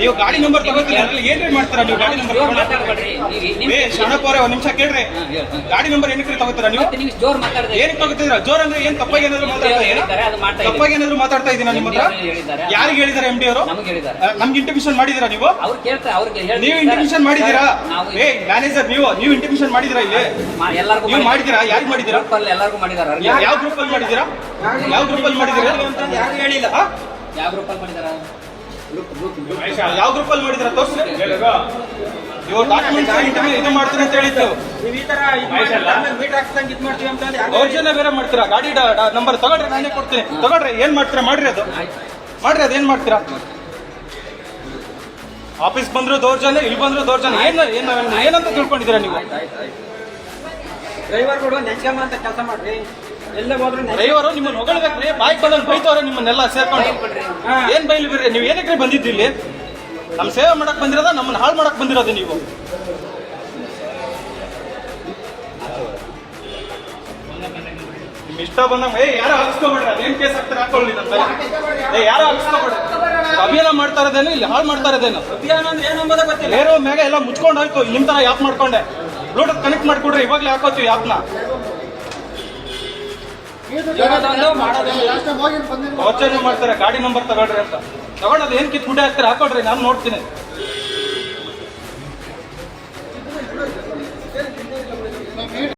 ನೀವು ಗಾಡಿ ನಂಬರ್ ತಗೋತೀರಾ? ಏನ್ ಮಾಡ್ತೀರಾ ನೀವು ಗಾಡಿ ನಂಬರ್ ಏ ಶರಣಪ್ಪವ್ರೆ ಒಂದ್ ನಿಮಿಷ ಕೇಳ್ರಿ. ಗಾಡಿ ನಂಬರ್ ಏನಕ್ಕೆ ತಗೋತೀರಾ ನೀವು? ನೀವು ಜೋರ್ ಏನಕ್ಕೆ ತಗೋತಿದ್ರ ಜೋರ್ ಅಂದ್ರೆ ಏನ್ ತಪ್ಪಾಗಿ ಏನಾದ್ರು ಮಾತಾಡ್ತಾ. ತಪ್ಪಾಗಿ ಏನಾದ್ರು ಮಾತಾಡ್ತಾ ಇದ್ದೀರಾ ನಿಮ್ಮ ಹತ್ರ. ಯಾರಿಗೆ ಹೇಳಿದ್ದಾರೆ ಎಂ ಡಿ ಅವರು? ನಮಗೆ ಇಂಟಿಮಿಷನ್ ಮಾಡಿದೀರಾ ನೀವು? ಅವ್ರು ಕೇಳ್ತಾರೆ ಅವ್ರಿಗೆ ಹೇಳ್ತಾರೆ. ನೀವು ಇಂಟಿಮಿಷನ್ ಮಾಡಿದೀರಾ ಏ ಮ್ಯಾನೇಜರ್ ನೀವು ನೀವು ಇಂಟಿಮಿಷನ್ ಮಾಡಿದೀರಾ ಇಲ್ಲಿ? ಎಲ್ಲರಿಗೂ ನೀವು ಮಾಡಿದೀರಾ ಯಾರಿಗೆ ಮಾಡಿದೀರಾ ಎಲ್ಲರಿಗೂ ಮಾಡಿದಾರ ಯಾವ ಗ್ರೂಪ್ ಅಲ್ಲಿ ಮಾಡಿದೀರಾ ಯಾವ ಗ್ರೂಪ್ ಅಲ್ಲಿ ಮಾಡಿದೀರಾ ಯಾರು ಹೇಳಿಲ್ಲ? ಯಾವ ಗ್ರೂಪ್ ಅಲ್ಲಿ ಮಾಡಿದಾರ? ಯಾವ ಗ್ರೂಪ್ ಅಲ್ಲಿ ಮಾಡಿದೀರಾ ತೋರಿಸಿ ಇವ್ರು ಡಾಕ್ಯುಮೆಂಟ್ಸ್ ಇದು ಮಾಡ್ತೀನಿ ಅಂತ ಹೇಳಿದ್ರು ನೀವು ಈ ತರ ಮೀಟ್ ಹಾಕ್ಸ್ದಂಗೆ ಇದ್ ಮಾಡ್ತೀವಿ ಅಂತ ಅಂದ್ ದೌರ್ಜನ್ಯ ಬೇರೆ ಮಾಡ್ತೀರಾ? ಗಾಡಿ ನಂಬರ್ ತಗೊಳ್ರಿ ನಾನೇ ಕೊಡ್ತೀನಿ. ತಗೊಳ್ರಿ ಏನ್ ಮಾಡ್ತೀರಾ? ಮಾಡ್ರಿ ಅದು. ಮಾಡ್ರಿ ಅದೇನ್ ಮಾಡ್ತೀರಾ? ಆಫೀಸ್ ಬಂದ್ರು ದೌರ್ಜನ್ಯ ಇಲ್ಲಿ ಬಂದ್ರು ದೌರ್ಜನ್ಯ. ಏನು ಏನ್ ಏನಂತ ತಿಳ್ಕೊಂಡಿದ್ದೀರಾ ನೀವು? ಡ್ರೈವರ್ಗಳು ನೆಚ್ಕಮ್ಮ ಅಂತ ಕೆಲಸ ಮಾಡ್ರಿ. ಎಲ್ಲ ಹೋದ್ರು ಡ್ರೈವರು ನಿಮ್ಮನ್ನ ಹೊಗಳಬೇಕ್ರಿ. ಬಾಯ್ಕ್ ಬಂದ್ ಬೈತವ್ರೆ ನಿಮ್ಮನ್ನೆಲ್ಲ ಸೇರ್ಕೊಂಡು. ಏನ್ ಬೈಲಿ ಬಿಡ್ರಿ? ನೀವು ಏನಕ್ಕೆ ಬಂದಿದ್ದು ಇಲ್ಲಿ? ನಮ್ಮ ಸೇವೆ ಮಾಡಕ್ ಬಂದಿರೋದ ನಮ್ಮನ್ನ ಹಾಳು ಮಾಡಕ್ ಬಂದಿರೋದು ನೀವು. ನಿಮ್ ಇಷ್ಟ ಬಂದಂಗೆ ಏ ಯಾರು ಹಾಕಿಸ್ಕೊಬೇಡ್ರಿ. ಅದೇನ್ ಕೇಸ್ ಹಾಕ್ತಾರೆ? ಹಾಕೊಳ್ಳಿ ನಮ್ಮ ಏ ಯಾರು ಹಾಕ್ಸ್ಕೊಬೇಡ್ರಿ. ಅಭಿಯಾನ ಮಾಡ್ತಾ ಇರೋದೇನು ಇಲ್ಲಿ ಹಾಳು ಮಾಡ್ತಾ ಇರೋದೇನು? ಅಭಿಯಾನ ಅಂದ್ರೆ ಏನು ಅಂಬೋದೇ ಗೊತ್ತಿಲ್ಲ. ಬೇರೆ ಮ್ಯಾಗ ಎಲ್ಲ ಮುಚ್ಕೊಂಡು ಹೋಯ್ತು. ನಿಮ್ ತರ ಯಾಕೆ ಮಾಡ್ಕೊಂಡೆ. ಬ್ಲೂಟೂತ್ ಕನೆಕ್ಟ್ ಮಾಡ್ಕೊಡ್ರಿ, ಇವಾಗ್ಲೇ ಹಾಕೋತೀವಿ ದೌರ್ಜನ್ಯ ಮಾಡ್ತಾರೆ, ಗಾಡಿ ನಂಬರ್ ತಗೊಳ್ರಿ ಅಂತ. ತಗೊಳ್ಳೋದು ಏನ್ ಕಿತ್ ಗುಡ್ಡೆ ಹಾಕ್ತಾರೆ ಹಾಕೊಡ್ರಿ, ನಾನು ನೋಡ್ತೀನಿ.